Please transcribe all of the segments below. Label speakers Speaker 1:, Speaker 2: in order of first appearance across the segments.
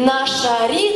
Speaker 1: наша рідна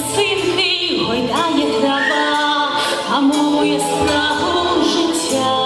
Speaker 2: Синки гойдає трава, а мовує снагу життя.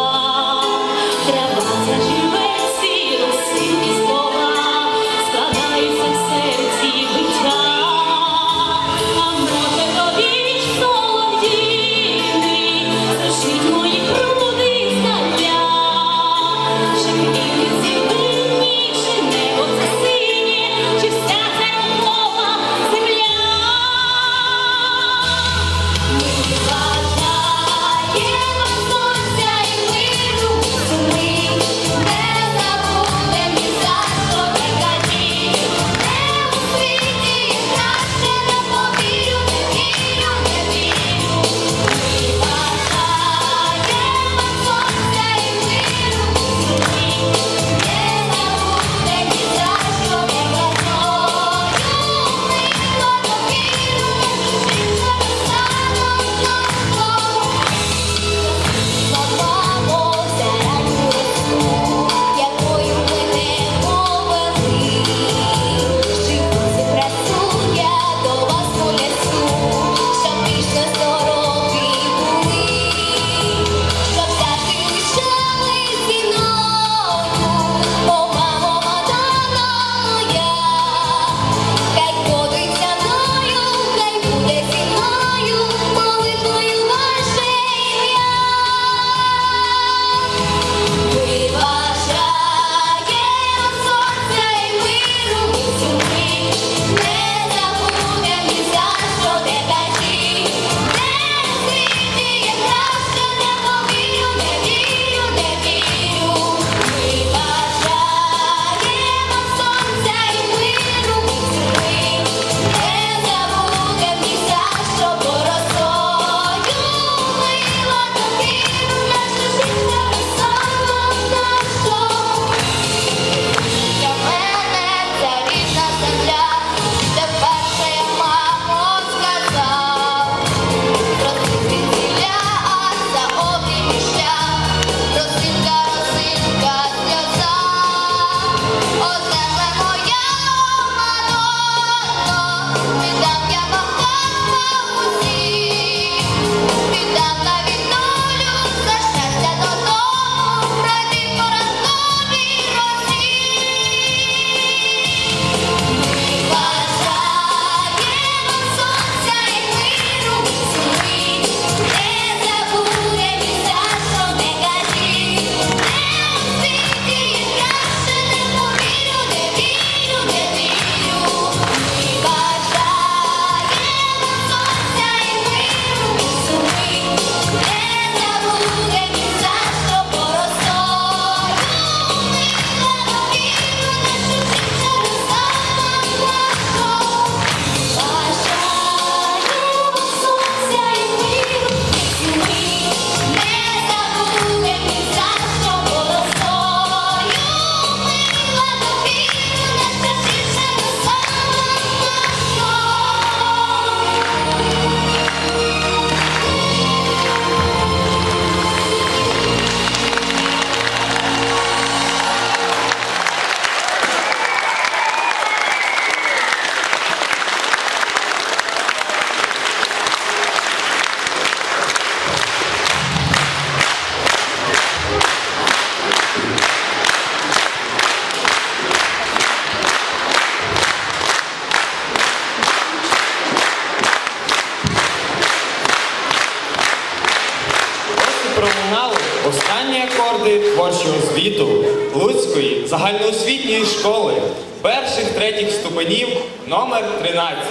Speaker 3: номер 13.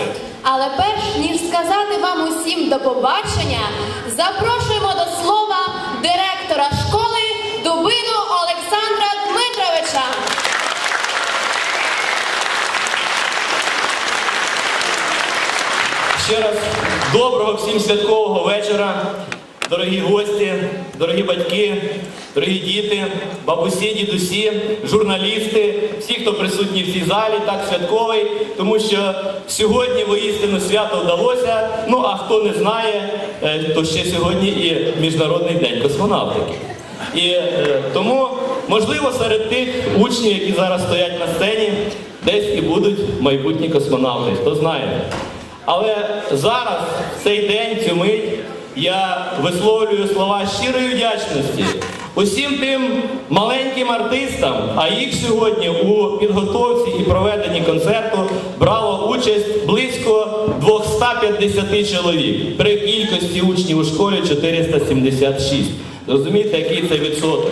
Speaker 4: Але перш ніж сказати вам усім до побачення, запрошуємо до слова директора школи Дубину Олександра Дмитровича.
Speaker 5: Ще раз доброго всім святкового вечора дорогі гості, дорогі батьки, дорогі діти, бабусі, дідусі, журналісти, всі, хто присутні в цій залі, так святковий, тому що сьогодні воістину свято вдалося. Ну а хто не знає, е, то ще сьогодні і Міжнародний день космонавтики. І е, тому, можливо, серед тих учнів, які зараз стоять на сцені, десь і будуть майбутні космонавти, хто знає. Але зараз, в цей день, цю мить, я висловлюю слова щирої вдячності усім тим маленьким артистам, а їх сьогодні у підготовці і проведенні концерту брало участь близько 250 чоловік при кількості учнів у школі 476. Розумієте, який це відсоток?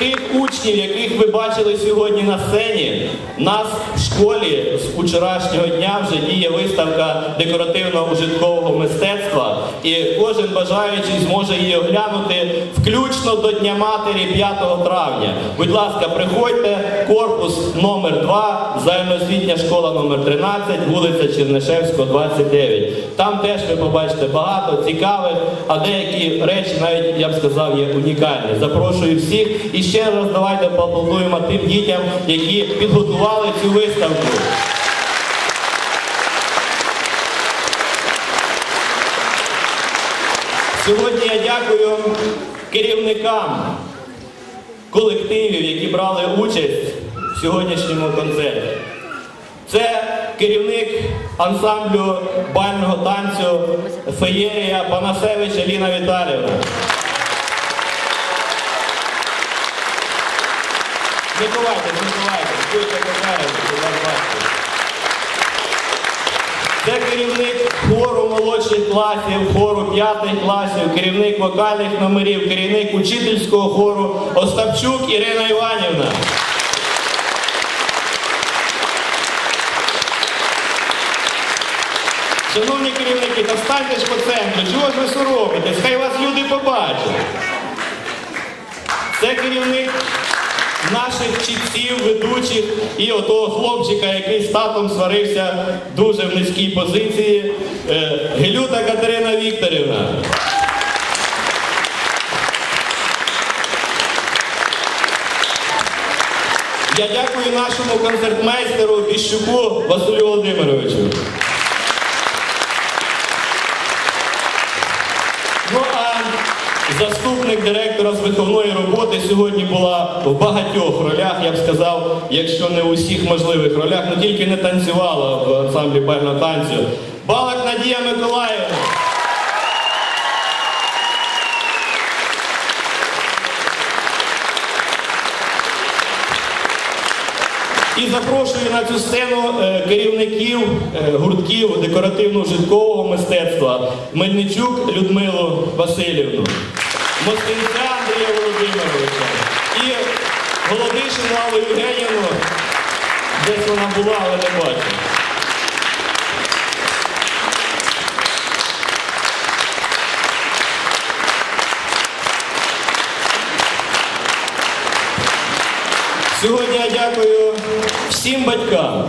Speaker 5: Тих учнів, яких ви бачили сьогодні на сцені, нас в школі з вчорашнього дня вже діє виставка декоративно-ужиткового мистецтва, і кожен бажаючий зможе її оглянути включно до Дня Матері 5 травня. Будь ласка, приходьте, корпус номер 2, загальноосвітня школа номер 13, вулиця Чернишевського, 29. Там теж ви побачите багато цікавих, а деякі речі навіть я б сказав є унікальні. Запрошую всіх і ще раз давайте поаплодуємо тим дітям, які підготували цю виставку. Сьогодні я дякую керівникам колективів, які брали участь сьогоднішньому концерті. Це керівник ансамблю бального танцю Феєрія Панасевич Аліна Віталіївна. Не ховайте, будьте покарані, будь ласка. Це керівник хору молодших класів, хору п'ятих класів, керівник вокальних номерів, керівник учительського хору Остапчук Ірина Іванівна. Шановні керівники, та встаньте ж по центру, чого ж ви соромитесь? Хай вас люди побачать. Це керівник наших чітців, ведучих і отого хлопчика, який з татом сварився дуже в низькій позиції. е, Гелюта Катерина Вікторівна. Я дякую нашому концертмейстеру Біщуку Василю Володимировичу. Ну а заступник директора з виховної роботи сьогодні була в багатьох ролях, я б сказав, якщо не у всіх можливих ролях, ну тільки не танцювала в ансамблі бального танцю. Балак Надія Миколаївна. І запрошую на цю сцену е, керівників е, гуртків декоративно-житкового мистецтва Мельничук Людмилу Васильівну, Мостинця Андрія Володимировича і Голодишину Аллу Євгенівну, десь вона була, але не бачу. Сьогодні я дякую всім батькам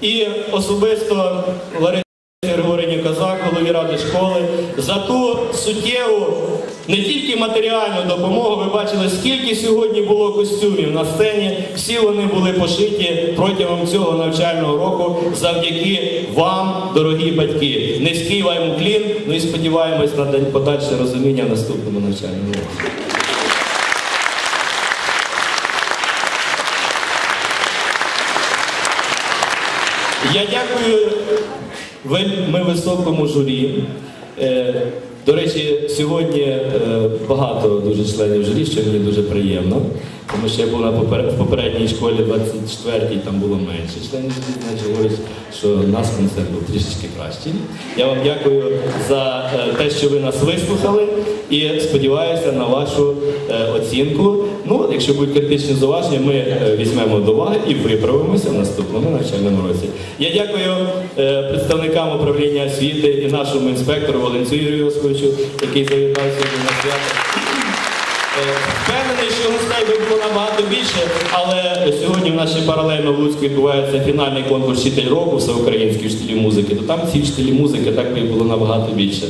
Speaker 5: і особисто Ларисі Григорівні Казак, голові ради школи, за ту суттєву не тільки матеріальну допомогу. Ви бачили, скільки сьогодні було костюмів на сцені. Всі вони були пошиті протягом цього навчального року завдяки вам, дорогі батьки. Низький вам уклін, ну і сподіваємось на подальше розуміння в наступному навчальному році. Я дякую вельми високому журі. До речі, сьогодні е, багато дуже членів журі, що мені дуже приємно. Тому що я був в попередній школі 24-й, там було менше членів значить говорить, що у нас концерт був трішечки кращий. Я вам дякую за е, те, що ви нас вислухали, і сподіваюся на вашу е, оцінку. Ну, якщо будуть критичні зауваження, ми е, візьмемо до уваги і виправимося в наступному навчальному році. Я дякую представникам управління освіти і нашому інспектору Валенцю Юрію Йосиповичу, який завітав сьогодні на би було набагато більше, але сьогодні в нашій паралельно в Луцьку відбувається фінальний конкурс вчитель року всеукраїнський вчителі музики, то там ці вчителі музики так би було набагато більше.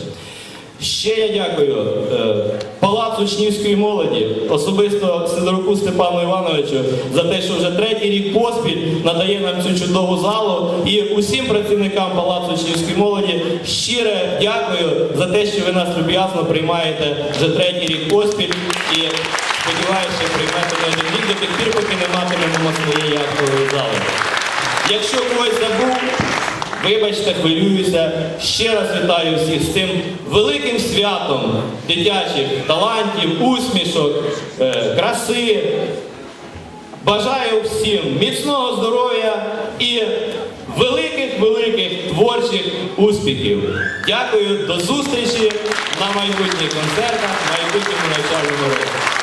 Speaker 5: Ще я дякую е, Палацу учнівської молоді, особисто Сидоруку Степану Івановичу, за те, що вже третій рік поспіль надає нам цю чудову залу. І усім працівникам Палацу учнівської молоді щире дякую за те, що ви нас люб'язно приймаєте вже третій рік поспіль. Сподіваюся, приймете один до тих пір, поки не матиме почнемо з актової зали. Якщо когось забув, вибачте, хвилююся. Ще раз вітаю всіх з цим великим святом дитячих талантів, усмішок, е, краси. Бажаю всім міцного здоров'я і великих-великих творчих успіхів. Дякую, до зустрічі на майбутніх концертах, майбутньому навчальному році.